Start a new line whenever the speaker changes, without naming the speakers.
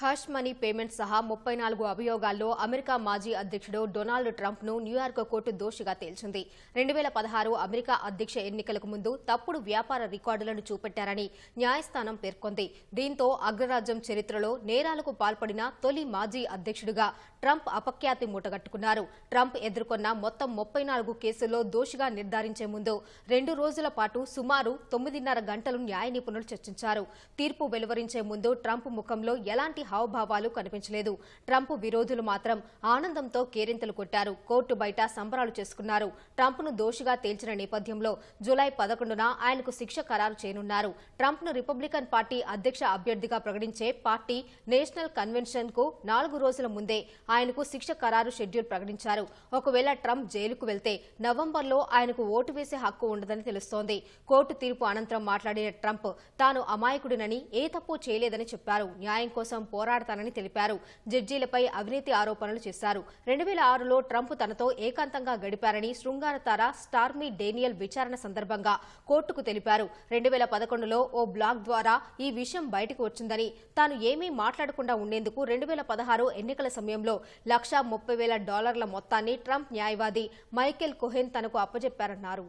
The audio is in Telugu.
హష్ మనీ పేమెంట్ సహా ముప్పై నాలుగు అభియోగాల్లో అమెరికా మాజీ అధ్యక్షుడు డొనాల్డ్ ట్రంప్ను న్యూయార్క్ కోర్టు దోషిగా తేల్చింది. రెండు వేల పదహారు అమెరికా అధ్యక్ష ఎన్నికలకు ముందు తప్పుడు వ్యాపార రికార్డులను చూపెట్టారని న్యాయస్థానం పేర్కొంది. దీంతో అగ్రరాజ్యం చరిత్రలో నేరాలకు పాల్పడిన తొలి మాజీ అధ్యక్షుడిగా ట్రంప్ అపఖ్యాతి మూటగట్టుకున్నారు. ట్రంప్ ఎదుర్కొన్న మొత్తం ముప్పై నాలుగు కేసుల్లో దోషిగా నిర్ధారించే ముందు రెండు రోజుల పాటు సుమారు తొమ్మిదిన్నర గంటలు న్యాయ నిపుణులు చర్చించారు. తీర్పు వెలువరించే ముందు ట్రంప్ ముఖంలో ఎలాంటి హావభావాలు కనిపించలేదు. ట్రంప్ విరోధులు మాత్రం ఆనందంతో కేరింతలు కొట్టారు. కోర్టు బయట సంబరాలు చేసుకున్నారు. ట్రంప్ను దోషిగా తేల్చిన నేపథ్యంలో జూలై పదకొండున ఆయనకు శిక్ష ఖరారు చేయనున్నారు. ట్రంప్ను రిపబ్లికన్ పార్టీ అధ్యక్ష అభ్యర్థిగా ప్రకటించే పార్టీ నేషనల్ కన్వెన్షన్కు నాలుగు రోజుల ముందే ఆయనకు శిక్ష ఖరారు షెడ్యూల్ ప్రకటించారు. ఒకవేళ ట్రంప్ జైలుకు వెళ్తే నవంబర్లో ఆయనకు ఓటు వేసే హక్కు ఉండదని తెలుస్తోంది. కోర్టు తీర్పు అనంతరం మాట్లాడిన ట్రంప్ తాను అమాయకుడినని ఏ తప్పు చేయలేదని చెప్పారు. న్యాయం కోసం పోరాడతానని తెలిపారు. జడ్జీలపై అవినీతి ఆరోపణలు చేశారు. రెండు వేల ఆరులో ట్రంప్ తనతో ఏకాంతంగా గడిపారని శృంగార తార స్టార్మీ డేనియల్ విచారణ సందర్భంగా కోర్టుకు తెలిపారు. రెండు వేల పదకొండులో ఓ బ్లాగ్ ద్వారా ఈ విషయం బయటకు వచ్చిందని తాను ఏమీ మాట్లాడకుండా ఉండేందుకు రెండు వేల పదహారు ఎన్నికల సమయంలో లక్షా ముప్పై వేల డాలర్ల మొత్తాన్ని ట్రంప్ న్యాయవాది మైకేల్ కొహెన్ తనకు అప్పజెప్పారన్నారు.